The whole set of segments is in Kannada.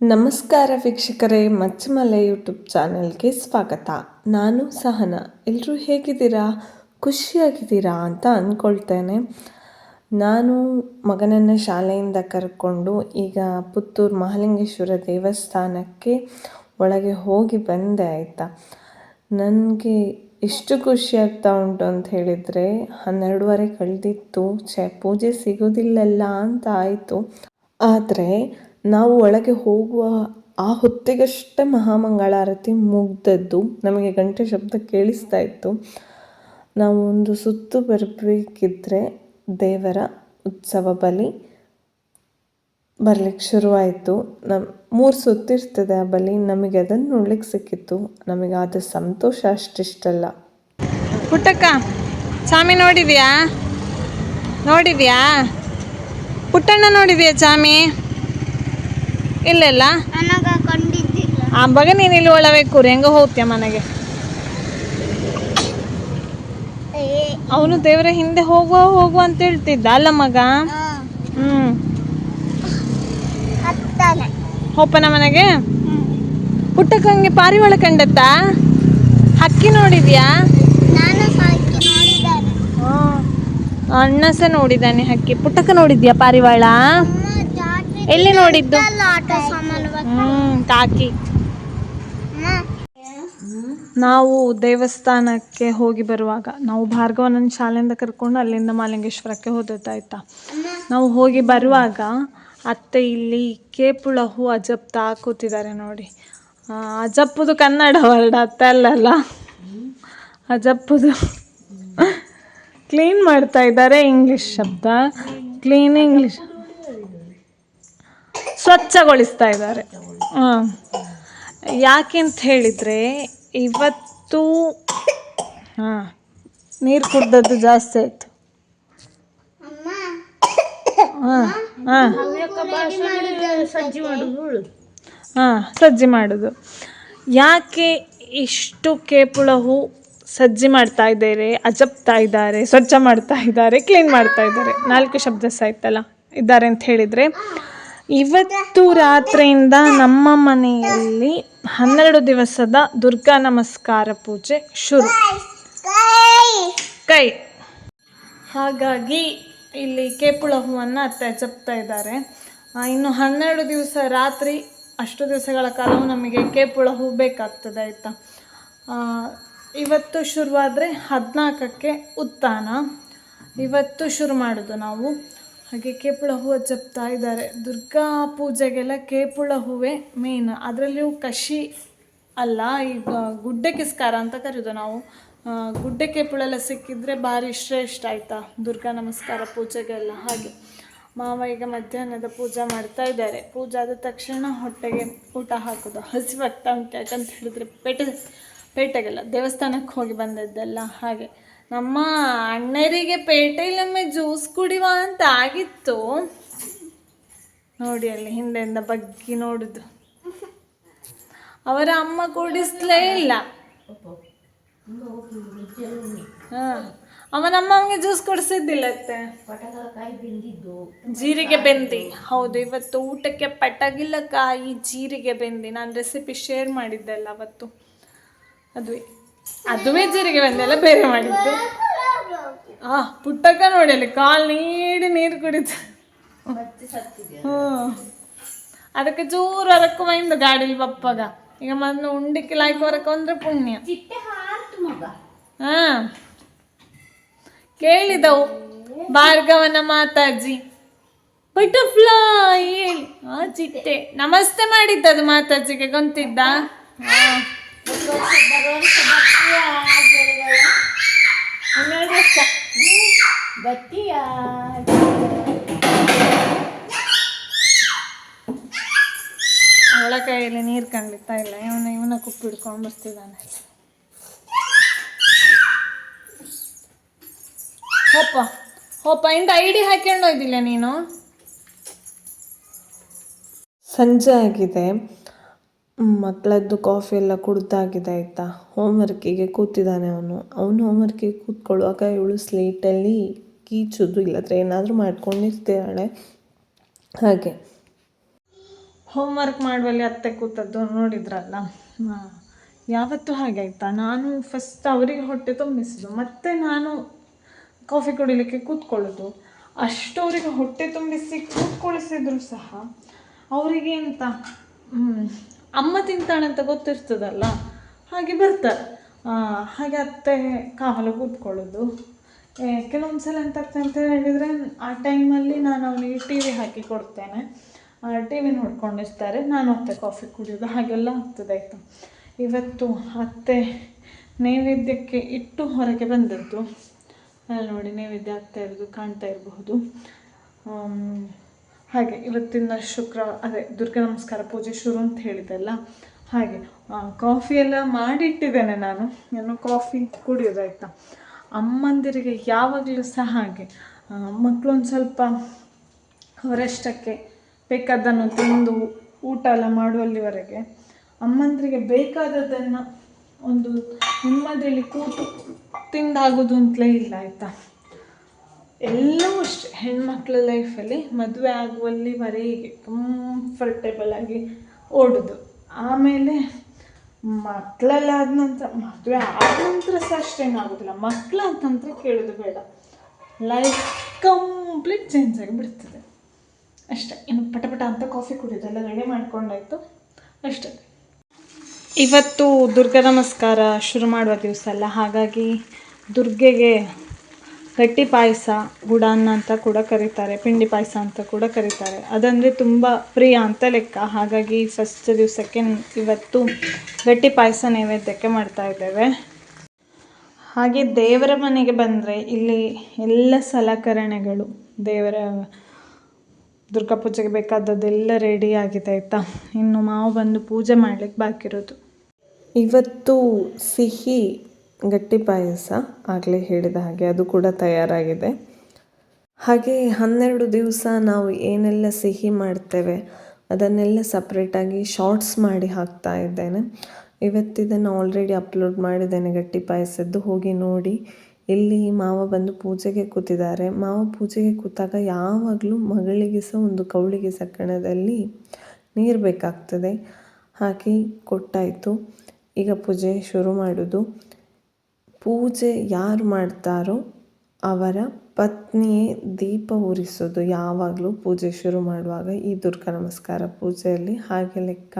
ನಮಸ್ಕಾರ ವೀಕ್ಷಕರೇ, ಮಚ್ಚಮಲೆ ಯೂಟ್ಯೂಬ್ ಚಾನೆಲ್ಗೆ ಸ್ವಾಗತ. ನಾನು ಸಹನ. ಎಲ್ಲರೂ ಹೇಗಿದ್ದೀರಾ? ಖುಷಿಯಾಗಿದ್ದೀರಾ ಅಂತ ಅಂದ್ಕೊಳ್ತೇನೆ. ನಾನು ಮಗನನ್ನು ಶಾಲೆಯಿಂದ ಕರ್ಕೊಂಡು ಈಗ ಪುತ್ತೂರು ಮಹಾಲಿಂಗೇಶ್ವರ ದೇವಸ್ಥಾನಕ್ಕೆ ಒಳಗೆ ಹೋಗಿ ಬಂದೆ ಆಯಿತಾ. ನನಗೆ ಎಷ್ಟು ಖುಷಿ ಆಗ್ತಾ ಉಂಟು ಅಂತ ಹೇಳಿದರೆ, ಹನ್ನೆರಡುವರೆ ಕಳೆದಿತ್ತು, ಛೆ, ಪೂಜೆ ಸಿಗೋದಿಲ್ಲಲ್ಲ ಅಂತ ಆಯಿತು. ಆದರೆ ನಾವು ಒಳಗೆ ಹೋಗುವ ಆ ಹೊತ್ತಿಗಷ್ಟೇ ಮಹಾಮಂಗಳಾರತಿ ಮುಗ್ದದ್ದು. ನಮಗೆ ಗಂಟೆ ಶಬ್ದ ಕೇಳಿಸ್ತಾ ಇತ್ತು. ನಾವು ಒಂದು ಸುತ್ತು ಬರಬೇಕಿದ್ರೆ ದೇವರ ಉತ್ಸವ ಬಲಿ ಬರ್ಲಿಕ್ಕೆ ಶುರುವಾಯಿತು. ನಮ್ಮ ಮೂರು ಸುತ್ತಿರ್ತದೆ ಆ ಬಲಿ. ನಮಗೆ ಅದನ್ನು ನೋಡ್ಲಿಕ್ಕೆ ಸಿಕ್ಕಿತ್ತು. ನಮಗೆ ಆದ ಸಂತೋಷ ಅಷ್ಟಿಷ್ಟಲ್ಲ. ಪುಟ್ಟಕ್ಕ ಸ್ವಾಮಿ ನೋಡಿದ್ಯಾ? ನೋಡಿದ್ಯಾ? ಪುಟ್ಟಣ್ಣ ನೋಡಿದ್ಯಾ ಚಾಮಿ? ಇಲ್ಲ ಇಲ್ಲ ಆ ಬಗ ನೀನು ಇಲ್ಲಿ ಒಳಗೆ ಕೂರಿ ಹೆಂಗ ಹೋಗ್ತೀಯ ಮನೆಗೆ? ಅವನು ದೇವರ ಹಿಂದೆ ಹೋಗುವ ಹೋಗುವ ಅಂತ ಹೇಳ್ತಿದ್ದ ಅಲ್ಲ ಮಗ? ಹ್ಮ್. ಹೋಪನ ಮನೆಗೆ? ಪುಟ್ಟಕ್ಕ ಹಂಗೆ ಪಾರಿವಾಳ ಕಂಡತ್ತಾ? ಹಕ್ಕಿ ನೋಡಿದ್ಯಾ? ಅಣ್ಣ ಸಹ ನೋಡಿದ್ದಾನೆ. ಹಕ್ಕಿ. ಪುಟ್ಟಕ್ಕ ನೋಡಿದ್ಯಾ ಪಾರಿವಾಳ? ಎಲ್ಲಿ ನೋಡಿದ್ದು. ಹ್ಮ್ ಅಮ್ಮ ನಾವು ದೇವಸ್ಥಾನಕ್ಕೆ ಹೋಗಿ ಬರುವಾಗ ನಾವು ಭಾರ್ಗವನನ್ನ ಶಾಲೆಯಿಂದ ಕರ್ಕೊಂಡು ಅಲ್ಲಿಂದ ಮಾಲಿಂಗೇಶ್ವರಕ್ಕೆ ಹೋದದ್ದಾಯ್ತಾ ನಾವು ಹೋಗಿ ಬರುವಾಗ ಅತ್ತೆ ಇಲ್ಲಿ ಕೇಪುಳ ಹೂ ಅಜಪ್ತಾ ಕೂತಿದ್ದಾರೆ ನೋಡಿ. ಅಜಪ್ಪುದು ಕನ್ನಡ ವರ್ಡ್ ಅತ್ತೆ ಅಲ್ಲಲ್ಲ? ಅಜಪ್ಪುದು. ಕ್ಲೀನ್ ಮಾಡ್ತಾ ಇದ್ದಾರೆ ಇಂಗ್ಲಿಷ್ ಶಬ್ದ. ಕ್ಲೀನ್ ಇಂಗ್ಲಿಷ್ ಸ್ವಚ್ಛಗೊಳಿಸ್ತಾ ಇದ್ದಾರೆ. ಹಾಂ. ಯಾಕೆ ಅಂತ ಹೇಳಿದರೆ ಇವತ್ತು, ಹಾಂ, ನೀರು ಕುಡ್ದದ್ದು ಜಾಸ್ತಿ ಆಯಿತು. ಹಾಂ ಹಾಂ. ಸಜ್ಜಿ ಮಾಡೋದು. ಯಾಕೆ ಇಷ್ಟು ಕೇಪುಳ ಹೂ ಸಜ್ಜಿ ಮಾಡ್ತಾ ಇದ್ದಾರೆ, ಅಜಪ್ತಾ ಇದ್ದಾರೆ, ಸ್ವಚ್ಛ ಮಾಡ್ತಾ ಇದ್ದಾರೆ ಕ್ಲೀನ್ ಮಾಡ್ತಾ ಇದ್ದಾರೆ? ನಾಲ್ಕು ಶಬ್ದ ಇತ್ತಲ್ಲ ಇದ್ದಾರೆ ಅಂತ ಹೇಳಿದರೆ ಇವತ್ತು ರಾತ್ರಿಯಿಂದ ನಮ್ಮ ಮನೆಯಲ್ಲಿ ಹನ್ನೆರಡು ದಿವಸದ ದುರ್ಗಾ ನಮಸ್ಕಾರ ಪೂಜೆ ಶುರು. ಕೈ. ಹಾಗಾಗಿ ಇಲ್ಲಿ ಕೇಪುಳ ಹೂವನ್ನು ಅತ್ತೆ ಇದ್ದಾರೆ. ಇನ್ನು ಹನ್ನೆರಡು ದಿವಸ ರಾತ್ರಿ ಅಷ್ಟು ದಿವಸಗಳ ಕಾಲವು ನಮಗೆ ಕೇಪುಳ ಹೂ ಬೇಕಾಗ್ತದೆ, ಆಯಿತಾ? ಇವತ್ತು ಶುರುವಾದರೆ ಹದಿನಾಲ್ಕಕ್ಕೆ ಉತ್ತಾನ ಇವತ್ತು ಶುರು ಮಾಡೋದು ನಾವು. ಹಾಗೆ ಕೇಪುಳ ಹೂವು ಜಪ್ತಾ ಇದ್ದಾರೆ. ದುರ್ಗಾ ಪೂಜೆಗೆಲ್ಲ ಕೇಪುಳ ಹೂವೇ ಮೇನ್ ಅದರಲ್ಲಿಯೂ ಕಷಿ ಅಲ್ಲ, ಈಗ ಗುಡ್ಡೆ ಕಿಸ್ಕಾರ ಅಂತ ಕರೆಯೋದು ನಾವು. ಗುಡ್ಡ ಕೇಪುಳೆಲ್ಲ ಸಿಕ್ಕಿದ್ರೆ ಭಾರಿ ಶ್ರೇಷ್ಠ ಆಯಿತಾ ದುರ್ಗಾ ನಮಸ್ಕಾರ ಪೂಜೆಗೆಲ್ಲ ಹಾಗೆ. ಮಾವ ಈಗ ಮಧ್ಯಾಹ್ನದ ಪೂಜೆ ಮಾಡ್ತಾ ಇದ್ದಾರೆ. ಪೂಜೆ ಆದ ತಕ್ಷಣ ಹೊಟ್ಟೆಗೆ ಊಟ ಹಾಕೋದು. ಹಸಿವಾಗ್ತಾ ಉಂಟು ಯಾಕಂತ ಹೇಳಿದ್ರೆ ಪೇಟೆ, ಪೇಟೆಗೆಲ್ಲ ದೇವಸ್ಥಾನಕ್ಕೆ ಹೋಗಿ ಬಂದದ್ದೆಲ್ಲ ಹಾಗೆ. ನಮ್ಮ ಅಣ್ಣರಿಗೆ ಪೇಟೆಯಲ್ಲೊಮ್ಮೆ ಜ್ಯೂಸ್ ಕುಡಿಯುವ ಅಂತ ಆಗಿತ್ತು. ನೋಡಿ ಅಲ್ಲಿ ಹಿಂದೆಯಿಂದ ಬಗ್ಗಿ ನೋಡುದು. ಅವರ ಅಮ್ಮ ಕುಡಿಸ್ಲೇ ಇಲ್ಲ. ಹಾ ಅವನಮ್ಮ ಅವನಿಗೆ ಜ್ಯೂಸ್ ಕೊಡಿಸಿದ್ದಿಲ್ಲ ಅತ್ತೆ ಜೀರಿಗೆ ಬೆಂದಿ. ಹೌದು, ಇವತ್ತು ಊಟಕ್ಕೆ ಪಟಗಿಲಕಾಯಿ ಜೀರಿಗೆ ಬೆಂದಿ. ನಾನು ರೆಸಿಪಿ ಶೇರ್ ಮಾಡಿದ್ದೆಲ್ಲ ಅವತ್ತು. ಅದುವೇ. ಅದುವೇ ಜೀರಿಗೆ ಬಂದೆಲ್ಲ ಬೇರೆ ಮಾಡಿದ್ದು. ಆ, ಪುಟ್ಟಕ್ಕ ನೋಡಲಿ ಕಾಲು ನೀಡಿ ನೀರು ಕುಡಿತ. ಅದಕ್ಕೆ ಚೂರು ಅದಕ್ಕೂ ಮೈಂದು ಗಾಡಿಲಿ ಬಪ್ಪಗ ಈಗ ಮೊದಲು ಲಾಯ್ಕ ಹೊರಕ ಅಂದ್ರೆ ಪುಣ್ಯ. ಹಾ. ಕೇಳಿದವು. ಭಾರ್ಗವನ ಮಾತಾಜಿ. ಬಟರ್ಫ್ಲೈ ಹೇಳಿ. ಆ ಚಿಟ್ಟೆ. ನಮಸ್ತೆ ಮಾಡಿದ್ದದು ಮಾತಾಜಿಗೆ ಗೊಂತಿದ್ದ ಅವಳ ಕೈಯಲ್ಲಿ ನೀರು ಕಂಡಿತ್ತಾ ಇಲ್ಲ. ಇವನ ಇವನ ಕುಪ್ಪು ಹಿಡ್ಕೊಂಡು ಬರ್ತಿದ್ದಾನೆ. ಹೋಪ ಹೋಪ ಇಂದ ಐಡಿ ಹಾಕ್ಕೊಂಡು ನೀನು? ಸಂಜೆ ಆಗಿದೆ. ಮಕ್ಕಳದ್ದು ಕಾಫಿ ಎಲ್ಲ ಕುಡ್ದಾಗಿದೆ ಆಯಿತಾ? ಹೋಮ್ವರ್ಕಿಗೆ ಕೂತಿದ್ದಾನೆ ಅವನು. ಅವನು ಹೋಮ್ವರ್ಕಿಗೆ ಕೂತ್ಕೊಳ್ಳುವಾಗ ಇವಳು ಸ್ಲೇಟಲ್ಲಿ ಕೀಚೋದು ಇಲ್ಲದ್ರೆ ಏನಾದರೂ ಮಾಡ್ಕೊಂಡಿರ್ತಿದ್ದಾಳೆ. ಹಾಗೆ. ಹೋಮ್ವರ್ಕ್ ಮಾಡುವಲ್ಲಿ ಅತ್ತೆ ಕೂತದ್ದು ನೋಡಿದ್ರಲ್ಲ. ಯಾವತ್ತೂ ಹಾಗೆ ಆಯ್ತಾ? ನಾನು ಫಸ್ಟ್ ಅವರಿಗೆ ಹೊಟ್ಟೆ ತುಂಬಿಸೋದು ಮತ್ತೆ ನಾನು ಕಾಫಿ ಕುಡಿಲಿಕ್ಕೆ ಕೂತ್ಕೊಳ್ಳೋದು. ಅಷ್ಟು ಅವರಿಗೆ ಹೊಟ್ಟೆ ತುಂಬಿಸಿ ಕೂತ್ಕೊಳಿಸಿದ್ರು ಸಹ, ಅವರಿಗೆ ಎಂತ? ಅಮ್ಮ ತಿಂತಾಳೆ ಅಂತ ಗೊತ್ತಿರ್ತದಲ್ಲ? ಹಾಗೆ ಬರ್ತಾರೆ. ಹಾಗೆ ಅತ್ತೆ ಕಾವಲು ಕೂತ್ಕೊಳ್ಳೋದು. ಕೆಲವೊಂದು ಸಲ ಎಂತಾಗ್ತದೆ ಅಂತ ಹೇಳಿದರೆ, ಆ ಟೈಮಲ್ಲಿ ನಾನು ಅವನಿಗೆ ಟಿ ವಿ ಹಾಕಿ ಕೊಡ್ತೇನೆ. ಟಿ ವಿ ನೋಡ್ಕೊಂಡಿರ್ತಾರೆ. ನಾನು ಅತ್ತೆ ಕಾಫಿ ಕುಡಿಯೋದು, ಹಾಗೆಲ್ಲ ಆಗ್ತದೆ ಆಯಿತು. ಇವತ್ತು ಅತ್ತೆ ನೈವೇದ್ಯಕ್ಕೆ ಇಟ್ಟು ಹೊರಗೆ ಬಂದದ್ದು. ನೋಡಿ ನೈವೇದ್ಯ ಆಗ್ತಾ ಇರೋದು, ಕಾಣ್ತಾ ಇರಬಹುದು. ಹಾಗೆ ಇವತ್ತಿನ ಶುಕ್ರ, ಅದೇ ದುರ್ಗಾ ನಮಸ್ಕಾರ ಪೂಜೆ ಶುರು ಅಂತ ಹೇಳಿದೆಲ್ಲ ಹಾಗೆ ಕಾಫಿ ಎಲ್ಲ ಮಾಡಿಟ್ಟಿದ್ದೇನೆ ನಾನು. ಏನು ಕಾಫಿ ಕುಡಿಯೋದಾಯ್ತಾ? ಅಮ್ಮಂದಿರಿಗೆ ಯಾವಾಗಲೂ ಸಹ ಹಾಗೆ. ಮಕ್ಕಳು ಒಂದು ಸ್ವಲ್ಪ ಅವರಷ್ಟಕ್ಕೆ ಬೇಕಾದ್ದನ್ನು ತಿಂದು ಊಟ ಎಲ್ಲ ಮಾಡುವಲ್ಲಿವರೆಗೆ ಅಮ್ಮಂದಿರಿಗೆ ಬೇಕಾದದ್ದನ್ನು ಒಂದು ನೆಮ್ಮದಿಯಲ್ಲಿ ಕೂತು ತಿಂದಾಗೋದು ಅಂತಲೇ ಇಲ್ಲ, ಆಯಿತಾ? ಎಲ್ಲವೂ ಅಷ್ಟೇ. ಹೆಣ್ಮಕ್ಳ ಲೈಫಲ್ಲಿ ಮದುವೆ ಆಗುವಲ್ಲಿವರೆಗೆ ಕಂಫರ್ಟೇಬಲ್ ಆಗಿ ಓಡೋದು. ಆಮೇಲೆ ಮಕ್ಕಳಲ್ಲಾದ ನಂತರ ಮದುವೆ ಆದ ನಂತರ ಸಹ ಅಷ್ಟೇನಾಗೋದಿಲ್ಲ ಮಕ್ಕಳಾದ ನಂತರ ಕೇಳೋದು ಬೇಡ. ಲೈಫ್ ಕಂಪ್ಲೀಟ್ ಚೇಂಜ್ ಆಗಿಬಿಡ್ತದೆ. ಅಷ್ಟೇ. ಇನ್ನು ಪಟಪಟ ಪಟ ಅಂತ ಕಾಫಿ ಕುಡಿಯೋದೆಲ್ಲ ರೆಡಿ ಮಾಡ್ಕೊಂಡಾಯ್ತು. ಅಷ್ಟೇ. ಇವತ್ತು ದುರ್ಗಾ ನಮಸ್ಕಾರ ಶುರು ಮಾಡುವ ದಿವಸ ಅಲ್ಲ. ಹಾಗಾಗಿ ದುರ್ಗೆಗೆ ಗಟ್ಟಿ ಪಾಯಸ, ಗುಡಾನ್ನ ಅಂತ ಕೂಡ ಕರೀತಾರೆ, ಪಿಂಡಿ ಪಾಯಸ ಅಂತ ಕೂಡ ಕರೀತಾರೆ. ಅದಂದರೆ ತುಂಬ ಪ್ರಿಯ ಅಂತ ಲೆಕ್ಕ. ಹಾಗಾಗಿ ಫಸ್ಟ್ ದಿವಸಕ್ಕೆ ಇವತ್ತು ಗಟ್ಟಿ ಪಾಯಸ ನೈವೇದ್ಯಕ್ಕೆ ಮಾಡ್ತಾ ಇದ್ದೇವೆ. ಹಾಗೆ ದೇವರ ಮನೆಗೆ ಬಂದರೆ ಇಲ್ಲಿ ಎಲ್ಲ ಸಲಕರಣೆಗಳು, ದೇವರ ದುರ್ಗಾ ಪೂಜೆಗೆ ಬೇಕಾದದ್ದೆಲ್ಲ ರೆಡಿ ಆಗಿದೆ ಆಯಿತಾ? ಇನ್ನು ಮಾವು ಬಂದು ಪೂಜೆ ಮಾಡಲಿಕ್ಕೆ ಬಾಕಿರೋದು. ಇವತ್ತು ಸಿಹಿ ಗಟ್ಟಿ ಪಾಯಸ ಆಗಲೇ ಹೇಳಿದ ಹಾಗೆ ಅದು ಕೂಡ ತಯಾರಾಗಿದೆ. ಹಾಗೆ ಹನ್ನೆರಡು ದಿವಸ ನಾವು ಏನೆಲ್ಲ ಸಿಹಿ ಮಾಡ್ತೇವೆ, ಅದನ್ನೆಲ್ಲ ಸಪ್ರೇಟಾಗಿ ಶಾರ್ಟ್ಸ್ ಮಾಡಿ ಹಾಕ್ತಾ ಇದ್ದೇನೆ. ಇವತ್ತಿದನ್ನು ಆಲ್ರೆಡಿ ಅಪ್ಲೋಡ್ ಮಾಡಿದ್ದೇನೆ ಗಟ್ಟಿ ಪಾಯಸದ್ದು. ಹೋಗಿ ನೋಡಿ. ಇಲ್ಲಿ ಮಾವ ಬಂದು ಪೂಜೆಗೆ ಕೂತಿದ್ದಾರೆ. ಮಾವ ಪೂಜೆಗೆ ಕೂತಾಗ ಯಾವಾಗಲೂ ಮಗಳಿಗೆ ಸಹ ಒಂದು ಕೌಳಿಗೆ ಸಕ್ಕಣದಲ್ಲಿ ನೀರು ಬೇಕಾಗ್ತದೆ. ಹಾಕಿ ಕೊಟ್ಟಾಯಿತು. ಈಗ ಪೂಜೆ ಶುರು ಮಾಡೋದು. ಪೂಜೆ ಯಾರು ಮಾಡ್ತಾರೋ ಅವರ ಪತ್ನಿಯೇ ದೀಪ ಉರಿಸೋದು. ಯಾವಾಗಲೂ ಪೂಜೆ ಶುರು ಮಾಡುವಾಗ ಈ ದುರ್ಗಾ ನಮಸ್ಕಾರ ಪೂಜೆಯಲ್ಲಿ ಹಾಗೆ ಲೆಕ್ಕ.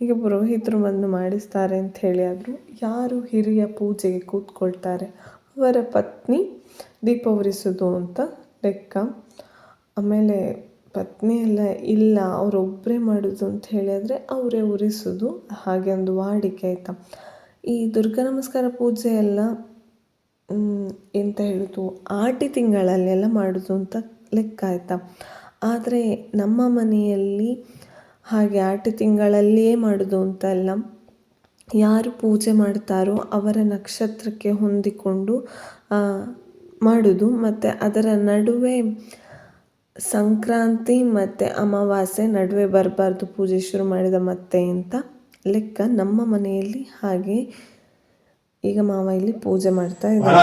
ಈಗ ಪುರೋಹಿತರು ಬಂದು ಮಾಡಿಸ್ತಾರೆ ಅಂತ ಹೇಳಿ ಆದರೂ ಯಾರು ಹಿರಿಯ ಪೂಜೆಗೆ ಕೂತ್ಕೊಳ್ತಾರೆ? ಅವರ ಪತ್ನಿ ದೀಪ ಉರಿಸೋದು ಅಂತ ಲೆಕ್ಕ. ಆಮೇಲೆ ಪತ್ನಿ ಎಲ್ಲ ಇಲ್ಲ ಅವರೊಬ್ಬರೇ ಮಾಡೋದು ಅಂತ ಹೇಳಿದರೆ ಅವರೇ ಉರಿಸೋದು. ಹಾಗೆ ಒಂದು ವಾಡಿಕೆ ಆಯಿತಾ? ಈ ದುರ್ಗಾ ನಮಸ್ಕಾರ ಪೂಜೆ ಎಲ್ಲ ಎಂತ ಹೇಳೋದು, ಆಟಿ ತಿಂಗಳಲ್ಲೆಲ್ಲ ಮಾಡೋದು ಅಂತ ಲೆಕ್ಕ ಆಯಿತಾ? ಆದರೆ ನಮ್ಮ ಮನೆಯಲ್ಲಿ ಹಾಗೆ ಆಟಿ ತಿಂಗಳಲ್ಲಿಯೇ ಮಾಡೋದು ಅಂತ ಎಲ್ಲ ಯಾರು ಪೂಜೆ ಮಾಡ್ತಾರೋ ಅವರ ನಕ್ಷತ್ರಕ್ಕೆ ಹೊಂದಿಕೊಂಡು ಮಾಡೋದು. ಮತ್ತು ಅದರ ನಡುವೆ ಸಂಕ್ರಾಂತಿ ಮತ್ತು ಅಮಾವಾಸ್ಯೆ ನಡುವೆ ಬರಬಾರ್ದು ಪೂಜೆ ಶುರು ಮಾಡಿದ ಮತ್ತೆ ಅಂತ. ಲೆಕ್ಕ ನಮ್ಮ ಮನೆಯಲ್ಲಿ ಹಾಗೆ ಈಗ ಮಾವ ಇಲ್ಲಿ ಪೂಜೆ ಮಾಡ್ತಾ ಇದ್ದಾರೆ.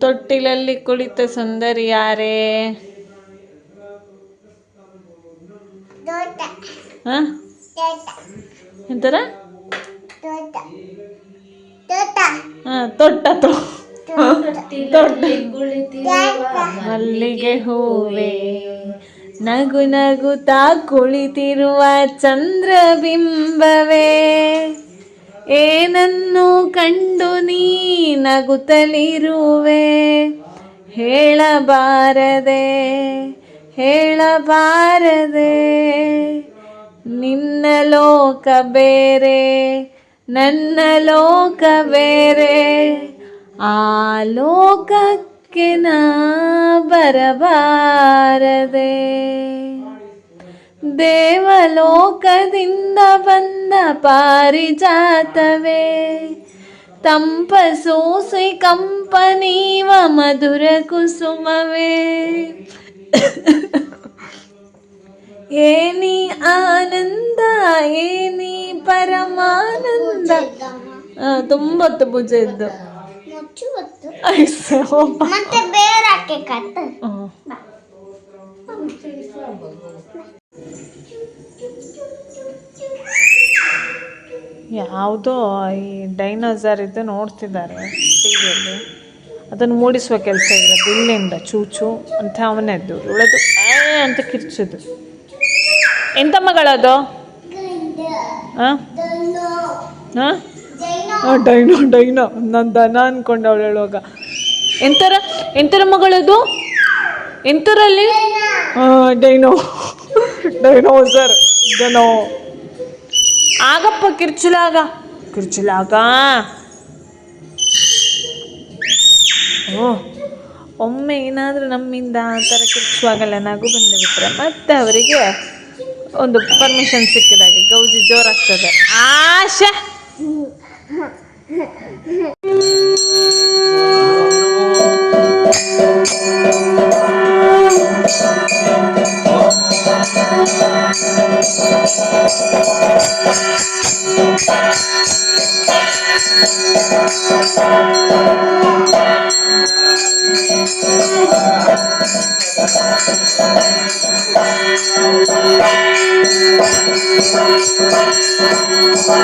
ತೊಟ್ಟಿಲಲ್ಲಿ ಕುಳಿತ ಸುಂದರಿ ಯಾರೇ? ದೊಡ್ಡ. ಹಾಂ? ದೊಡ್ಡ. ಎಂತರ ತೊಟ್ಟ ಮಲ್ಲಿಗೆ ಹೂವೆ ನಗು ನಗುತ್ತಾ ಕುಳಿತಿರುವ ಚಂದ್ರಬಿಂಬವೇ. ಏನನ್ನು ಕಂಡು ನೀ ನಗುತ್ತಲಿರುವೆ? ಹೇಳಬಾರದೆ ಹೇಳಬಾರದೆ. ನಿನ್ನ ಲೋಕ ಬೇರೆ ನನ್ನ ಲೋಕ ಬೇರೆ, ಆ ಲೋಕಕ್ಕೆ ನಾ ಬರಬಾರದೆ. ದೇವಲೋಕದಿಂದ ಬಂದ ಪಾರಿಜಾತವೇ ತಂಪ ಸೋಸೆ ಕಂಪನೀವ ಮಧುರ ಕುಸುಮವೇ. ಏನಿ ಆನಂದ ಏನಿ ಪರಮಾನಂದ. ತುಂಬ ಹೊತ್ತು ಪೂಜೆ ಇದ್ದು. ಮತ್ತೆ ಬೇರೆ ಹಾಕಿ ಕಟ್ಟು. ಹ್ಮ್. ಯಾವುದೋ ಈ ಡೈನೋಸರ್ ಇದು ನೋಡ್ತಿದ್ದಾರೆ ಟಿವಿಯಲ್ಲಿ. ಅದನ್ನು ಮೂಡಿಸುವ ಕೆಲಸ ಇರೋದು ಇಲ್ಲಿಂದ ಚೂಚು ಅಂತ ಅವನದ್ದು ಇವಳದು ಅಂತ ಕಿರ್ಚೋದು ಎಂತ ಮಗಳದು? Dino dino. ನನ್ನ ದನ ಅನ್ಕೊಂಡೆ ಅವಳು ಹೇಳುವಾಗ. ಎಂತರ ಎಂತರ ಮಗಳದು? ಎಂತರಲ್ಲಿ? ಡೈನೋ. Dino sir dino. ಆಗಪ್ಪ ಕಿರ್ಚುಲಾಗ. ಕಿರ್ಚುಲಾಗ? ಓ ಒಮ್ಮೆ ಏನಾದರೂ ನಮ್ಮಿಂದ ಆ ಥರ ಕಿರ್ಚುವಾಗಲ್ಲ ನಗು ಬಂದು ಬಿಟ್ರೆ ಮತ್ತೆ ಅವರಿಗೆ ಒಂದು ಪರ್ಮಿಷನ್ ಸಿಕ್ಕಿದಾಗೆ. ಗೌಜಿ ಜೋರಾಗ್ತದೆ. ಆಶಾ!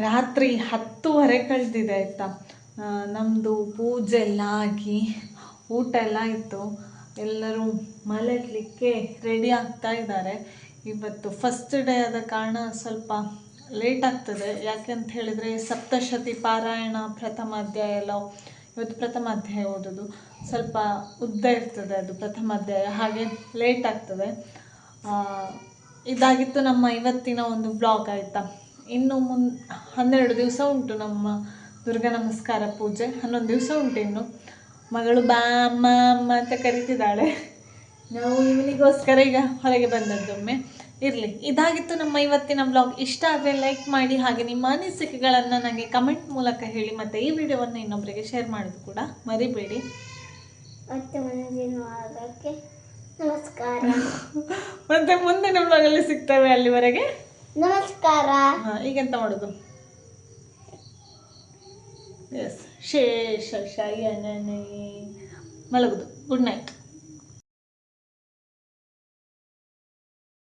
ರಾತ್ರಿ ಹತ್ತುವರೆ ಕಳೆದಿದೆ ಆಯಿತಾ. ನಮ್ಮದು ಪೂಜೆ ಎಲ್ಲ ಆಗಿ ಊಟ ಎಲ್ಲ ಆಯಿತು. ಎಲ್ಲರೂ ಮಲಗಲಿಕ್ಕೆ ರೆಡಿ ಆಗ್ತಾ ಇದ್ದಾರೆ. ಇವತ್ತು ಫಸ್ಟ್ ಡೇ ಆದ ಕಾರಣ ಸ್ವಲ್ಪ ಲೇಟ್ ಆಗ್ತದೆ. ಯಾಕೆಂತ ಹೇಳಿದರೆ ಸಪ್ತಶತಿ ಪಾರಾಯಣ ಪ್ರಥಮ ಅಧ್ಯಾಯ ಎಲ್ಲ ಇವತ್ತು ಪ್ರಥಮ ಅಧ್ಯಾಯ ಓದೋದು. ಸ್ವಲ್ಪ ಉದ್ದ ಇರ್ತದೆ ಅದು ಪ್ರಥಮ ಅಧ್ಯಾಯ. ಹಾಗೆ ಲೇಟ್ ಆಗ್ತದೆ. ಇದಾಗಿತ್ತು ನಮ್ಮ ಇವತ್ತಿನ ಒಂದು ಬ್ಲಾಗ್ ಆಯಿತಾ. ಇನ್ನು ಮುನ್ ಹನ್ನೆರಡು ದಿವಸ ಉಂಟು ನಮ್ಮ ದುರ್ಗಾ ನಮಸ್ಕಾರ ಪೂಜೆ. ಹನ್ನೊಂದು ದಿವಸ ಉಂಟು ಇನ್ನು. ಮಗಳು ಬಾ ಅಮ್ಮ ಅಮ್ಮ ಅಂತ ಕರಿತಿದ್ದಾಳೆ. ನಾವು ಇವನಿಗೋಸ್ಕರ ಈಗ ಹೊರಗೆ ಬಂದದ್ದೊಮ್ಮೆ. ಇರಲಿ. ಇದಾಗಿತ್ತು ನಮ್ಮ ಇವತ್ತಿನ ಬ್ಲಾಗ್ ಇಷ್ಟ ಆದರೆ ಲೈಕ್ ಮಾಡಿ ಹಾಗೆ ನಿಮ್ಮ ಅನಿಸಿಕೆಗಳನ್ನು ನನಗೆ ಕಮೆಂಟ್ ಮೂಲಕ ಹೇಳಿ ಮತ್ತು ಈ ವಿಡಿಯೋವನ್ನು ಇನ್ನೊಬ್ಬರಿಗೆ ಶೇರ್ ಮಾಡೋದು ಕೂಡ ಮರಿಬೇಡಿ. ಮತ್ತೆ ನಮಸ್ಕಾರ. ಮತ್ತು ಮುಂದಿನ ಬ್ಲಾಗಲ್ಲಿ ಸಿಗ್ತವೆ ಅಲ್ಲಿವರೆಗೆ. ನಮಸ್ಕಾರ. ಈಗ ಈಗೆಂತ ಮಾಡೋದು? ಎಸ್ ಶೇಷ ಶಯನನೇ ಮಲಗುದು. Good night